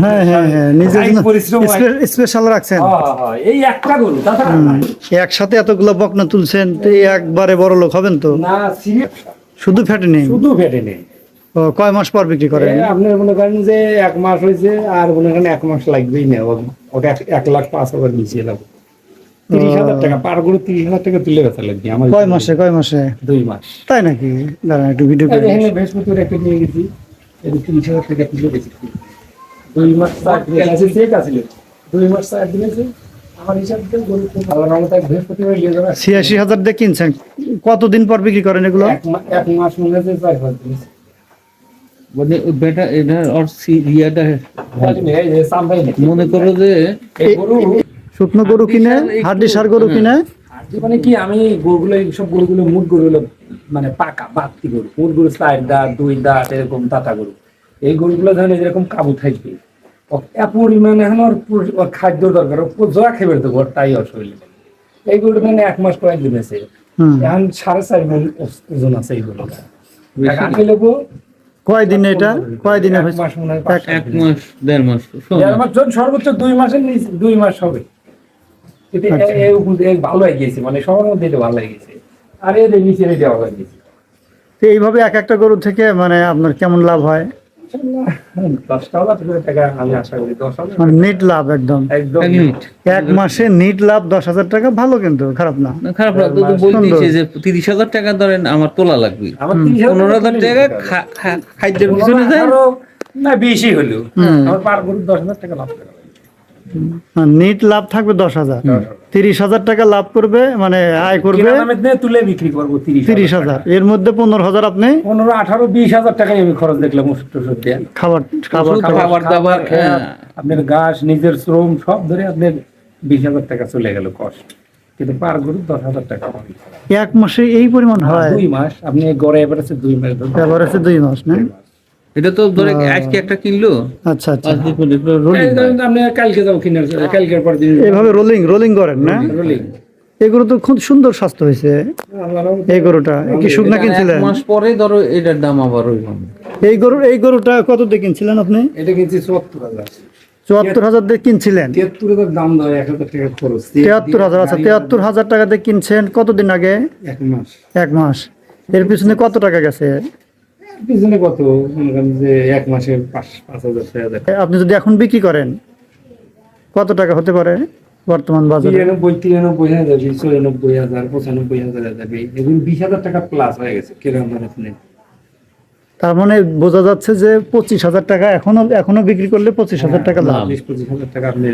হ্যাঁ হ্যাঁ হ্যাঁ নিজের কায়িক জন্য পরিশ্রম। স্পেশাল রাখছেন। এই একটা গরু একসাথে এতগুলো বকনা তুলছেন তো একবারে বড় লোক হবেন তো? না শুধু ফ্যাটে নেই? শুধু ফেটে নেই। কয় মাস পর বিক্রি করেন? আপনার মনে করেন যে এক মাস হয়েছে আর মনে করেন এক মাস লাগবেই না ওটা এক- লাখ পাঁচ হাজার নিচে লাগবে তিরিশ হাজার টাকা পার তিরিশ হাজার টাকা তুলে লাগবে আমার কয় মাসে কয় মাসে? দুই মাস। তাই নাকি? দাঁড়ান একটু ভিডিও করে বৃহস্পতিবার একটা নিয়ে গেছি। এই তিরিশ হাজার টাকা বেশি দুই মাস আছে চেক আছিল দুই মাস চার দিন আছে আমার হিসাব দিয়ে গরু খুব ভালো নাম তাই বৃহস্পতিবার নিয়ে যাবে। ছিয়াশি হাজার দিয়ে কিনছেন। কতদিন পর বিক্রি করেন এগুলো? এক মা- মাস মনে হচ্ছে চার পাঁচ দিন মানে বেটা এটা। মনে করো যে গরু শুকনো গরু কিনে হাড্ডি সার গরু কিনে? আর যে মানে কি আমি গরুগুলো সব গরুগুলো মুট গরুগুলো মানে পাকা বাড়তি গরু। মুট গরু চার দাঁত দুই দাঁত এরকম তাতা গরু। এই গরুগুলো ধরেন এরকম কাবু থাকবে পরিমাণে এখন ওর ওর খাদ্য দরকার ও জোয়া খেবে তো ওর তাই অসুবিধা এই গরু মানে এক মাস কয়েক দিন আছে এখন সাড়ে চার মন ওজন আছে এই গরু আমি নেব কয় দিনে এটা? কয় দিনে এক মাস মনে হয় পাঁচ এক মাস দেড় মাস দেড় মাস সর্বোচ্চ দুই মাসের নিচে দুই মাস হবে। কিন্তু আচ্ছা। ভালো হয়ে গেছে মানে সবার মধ্যে এটা ভালো হয়ে গেছে আর এর নিচে দেওয়া হয়ে গেছে তো এইভাবে এক একটা গরু থেকে মানে আপনার কেমন লাভ হয়? মানে নিট লাভ একদম। একদম এক মাসে নিট লাভ দশ হাজার টাকা ভালো কিন্তু খারাপ না। খারাপ না তো। যে তিরিশ হাজার টাকা ধরেন আমার তোলা লাগবে। আমার পনেরো হাজার টাকা খাদ্যের পিছনে যায়। না বেশি হলো। আমার পার গরু দশ হাজার টাকা লাভ করা নিট লাভ থাকবে দশ হাজার। তিরিশ হাজার টাকা লাভ করবে মানে আয় করবে। তুলে বিক্রি করব তিরিশ হাজার এর মধ্যে পনেরো হাজার আপনি পনেরো আঠারো বিশ হাজার আমি খরচ দেখলাম খাবার খাবার খাবার। খাবার দাবার হ্যাঁ। আপনার গাছ নিজের শ্রম সব ধরে আপনার বিশ হাজার টাকা চলে গেল কষ্ট কিন্তু পার গরু দশ হাজার টাকা। এক মাসে এই পরিমাণ হয়? দুই মাস আপনি গড়ে এবার আছে দুই মাস আছে দুই মাস না? এটা তো ধরে আজকে একটা কিনলো। আচ্ছা আচ্ছা। আপনি কালকে যাব কিনে কালকের পর দিন। এইভাবে রোলিং রোলিং করেন না? রোলিং এগুলো তো খুব সুন্দর স্বাস্থ্য হয়েছে। এই গরুটা কি শুকনা কিনছিলেন? এক মাস পরে ধরো এটার দাম আবার ওই এই গরু এই গরুটা কত দিয়ে কিনছিলেন আপনি? এটা কিনছি চুয়াত্তর হাজার। চুয়াত্তর হাজার দিয়ে কিনছিলেন? তিয়াত্তর হাজার দাম দেয় এক হাজার টাকা খরচ। তিয়াত্তর হাজার আচ্ছা তিয়াত্তর হাজার টাকা দিয়ে কিনছেন কতদিন আগে? এক মাস। এক মাস। এর পিছনে কত টাকা গেছে? পিছনে কত? মনে করেন যে এক মাসে পাঁচ পাঁচ হাজার ছয় হাজার আপনি যদি এখন বিক্রি করেন কত টাকা হতে পারে বর্তমান বাজারে? তিরানব্বই তিরানব্বই হাজার চুরানব্বই হাজার পঁচানব্বই হাজার যাবে এগুলো বিশ হাজার টাকা প্লাস হয়ে গেছে কীরকম মানে আপনি? তার মানে বোঝা যাচ্ছে যে পঁচিশ হাজার টাকা এখনও এখনও বিক্রি করলে পঁচিশ হাজার টাকা লাভ। বিশ পঁচিশ হাজার টাকা আপনি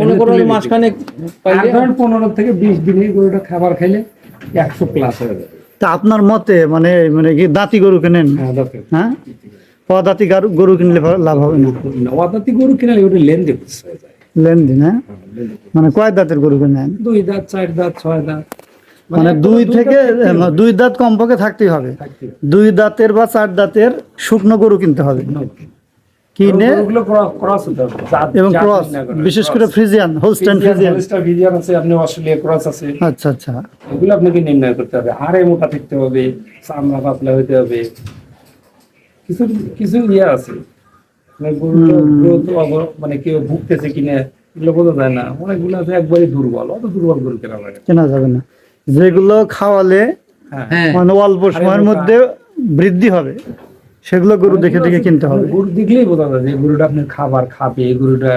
মনে করো ওই মাসখানেক আর পাইলে ধরেন পনেরো থেকে বিশ দিনে গরুটা খাবার খাইলে একশো প্লাস হয়ে যাবে। তা আপনার মতে মানে মানে কি দাঁতি গরু কেনেন? হ্যাঁ হ্যাঁ? অদাঁতি গরু কিনলে লাভ হবে না? গরু কিনালে ওটা লেনদে যায়। লেনদেন হ্যাঁ মানে কয় দাঁতের গরু কেনেন? দুই দাঁত চার দাঁত ছয় দাঁত। মানে দুই থেকে দুই দাঁত কমপক্ষে থাকতেই হবে। দুই দাঁতের বা চার দাঁতের শুকনো গরু কিনতে হবে। কিনে এবং ক্রস বিশেষ করে ফ্রিজিয়ান হোলস্টাইন ফ্রিজিয়ান, ফ্রিজিয়ান। আছে আপনি অস্ট্রেলিয়া ক্রস আছে। আচ্ছা আচ্ছা। এগুলো আপনাকে নির্ণয় করতে হবে। হাড়ে মোটা থাকতে হবে চামড়া পাতলা হতে হবে। কিছু কিছু ইয়ে আছে। মানে মানে কেউ ভুগতেছে কিনা এগুলো বোঝা যায় না। অনেকগুলো আছে একবারই দুর্বল। অত দুর্বল গরু কেনা লাগে কেনা যাবে না। যেগুলো খাওয়ালে হ্যাঁ। মানে অল্প সময়ের মধ্যে বৃদ্ধি হবে। সেগুলো গরু দেখে দেখে কিনতে হবে। গরু দেখলেই বোঝা যায় যে গরুটা আপনার খাবার খাবে এই গরুটা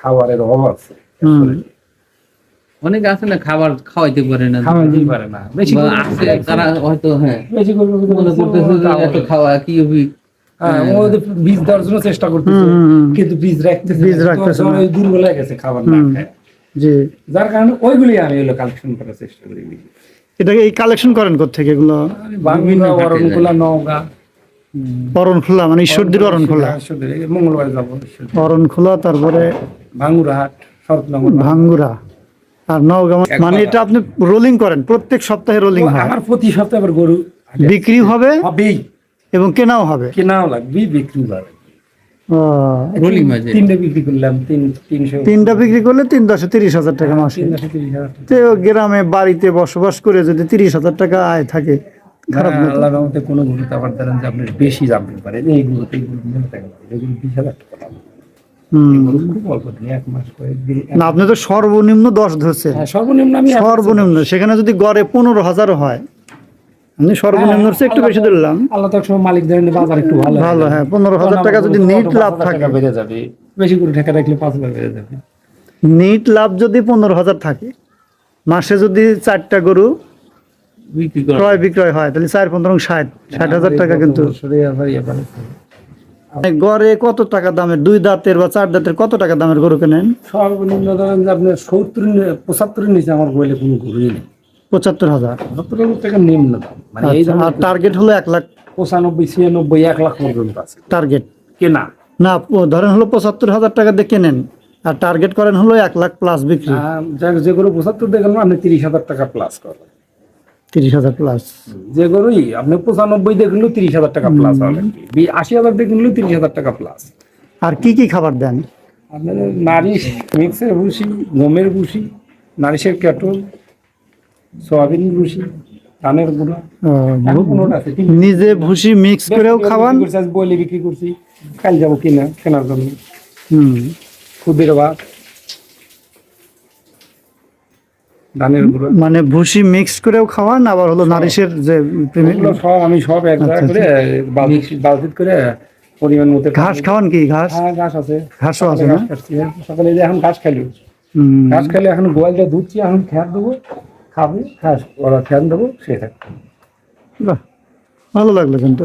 খাবারের অভাব আছে। অনেক আছে না খাবার খাওয়াইতে পারে না। খাওয়াতেই পারে না। বেশি আছে তারা হয়তো হ্যাঁ। বেশি গরু মনে করতেছে এত খাওয়া কি হবি? হ্যাঁ, ওদের বীজ দেওয়ার জন্য চেষ্টা করতেছে। কিন্তু বীজ রাখতেছে বীজ না। রাখতেছে তো না। ওই দুর্বল হয়ে গেছে খাবার না। খায়। জি। যার কারণে ওইগুলি আমি হলো কালেকশন করার চেষ্টা করি। এটাকে এই কালেকশন করেন কোথেকে এগুলো? অরণকুলা নওগাঁ। অরণ খোলা মানে ঈশ্বরদীর অরণ খোলা মঙ্গলবার যাব ঈশ্বরদী। অরণ খোলা তারপরে ভাঙ্গুরাহাট ভাঙ্গুরা আর নওগাঁ মানে এটা আপনি রোলিং করেন প্রত্যেক সপ্তাহে রোলিং হয়। আমার প্রতি সপ্তাহে আবার গরু বিক্রি হবে হবেই। এবং কেনাও হবে। কেনাও লাগবে বিক্রি হবে। তিনটে বিক্রি করলাম তিন তিনশো। তিনটা বিক্রি করলে তিন দশে তিরিশ হাজার টাকা মাসে। টাকা। তো গ্রামে বাড়িতে বসবাস করে যদি তিরিশ হাজার টাকা আয় থাকে খারাপ না, না তো? আল্লাহর রহমতে কোনো গরুতে আবার ধরেন যে আপনি বেশি জানতে পারেন এই গরুতে এই গরু নিয়ে থাকতে এগুলো বিশ হাজার টাকা দাম। হুম। গরু খুব অল্প দিন এক মাস কয়েকদিন না আপনি তো সর্বনিম্ন দশ ধরছে হ্যাঁ, সর্বনিম্ন সর্বনিম্ন সেখানে যদি গড়ে পনেরো হাজারও হয় আমি সর্বনিম্ন হচ্ছে একটু বেশি ধরলাম। আল্লাহ মালিক ধরেন বাজার একটু ভালো ভালো হ্যাঁ পনেরো হাজার টাকা যদি নিট লাভ থাকে। বেড়ে যাবে। বেশি করে টাকা রাখলে পাঁচ হাজার বেড়ে যাবে। নিট লাভ যদি পনেরো হাজার থাকে মাসে যদি চারটা গরু ক্রয় বিক্রয় হয় তাহলে চার পনেরো ষাট ষাট হাজার টাকা কিন্তু ইয়ে গড়ে কত টাকা দামের? দুই দাঁতের বা চার দাঁতের কত টাকা দামের গরু কেনেন? সর্বনিম্ন ধরেন যে আপনার সত্তর পঁচাত্তরের নিচে আমার বইলে কোনো গরুই নেই। পঁচাত্তর হাজার? সত্তর হাজার টাকা নিম্ন দাম। মানে এই আচ্ছা, আর টার্গেট হলো এক লাখ পঁচানব্বই ছিয়ানব্বই এক লাখ পর্যন্ত আছে। টার্গেট কেনা। না ধরেন হলো পঁচাত্তর হাজার টাকা দিয়ে কেনেন। আর টার্গেট করেন হলো এক লাখ প্লাস বিক্রি। যে গরু পঁচাত্তর দেখেন আপনি তিরিশ হাজার টাকা প্লাস করবেন তিরিশ হাজার প্লাস যে গরুই আপনি পঁচানব্বই দেখলেও তিরিশ হাজার টাকা প্লাস হবে। আশি হাজার দেখলেও তিরিশ হাজার টাকা প্লাস আর কি কি খাবার দেন? আপনাদের নারিশ মিক্সের ভুসি গমের ভুসি নারিশের ক্যাটল সয়াবিন ভুসি ধানের গুঁড়া। নিজে ভুসি মিক্স করেও খাওয়ান? বিক্রি করছি, আজ বইলে বিক্রি করছি কাল যাব কিনা কেনার জন্য। হুম। খুদের ভাত ধানের গুঁড়া। মানে ভুসি মিক্স করেও খাওয়ান আবার হলো নারিশের যে সব আমি সব এক আচ্ছা, করে বালতি বালতি করে পরিমাণ মতো ঘাস খাওয়ান কি? ঘাস? হ্যাঁ ঘাস আছে। ঘাসও আছে না? হ্যাঁ। সকালে যে এখন ঘাস হুম। ঘাস খাইলে এখন গোয়ালটা দুধছি এখন খ্যার দেবো খাবে ঘাস ওরা খ্যান দেবো সে থাকবে বাহ, ভালো লাগল কিন্তু।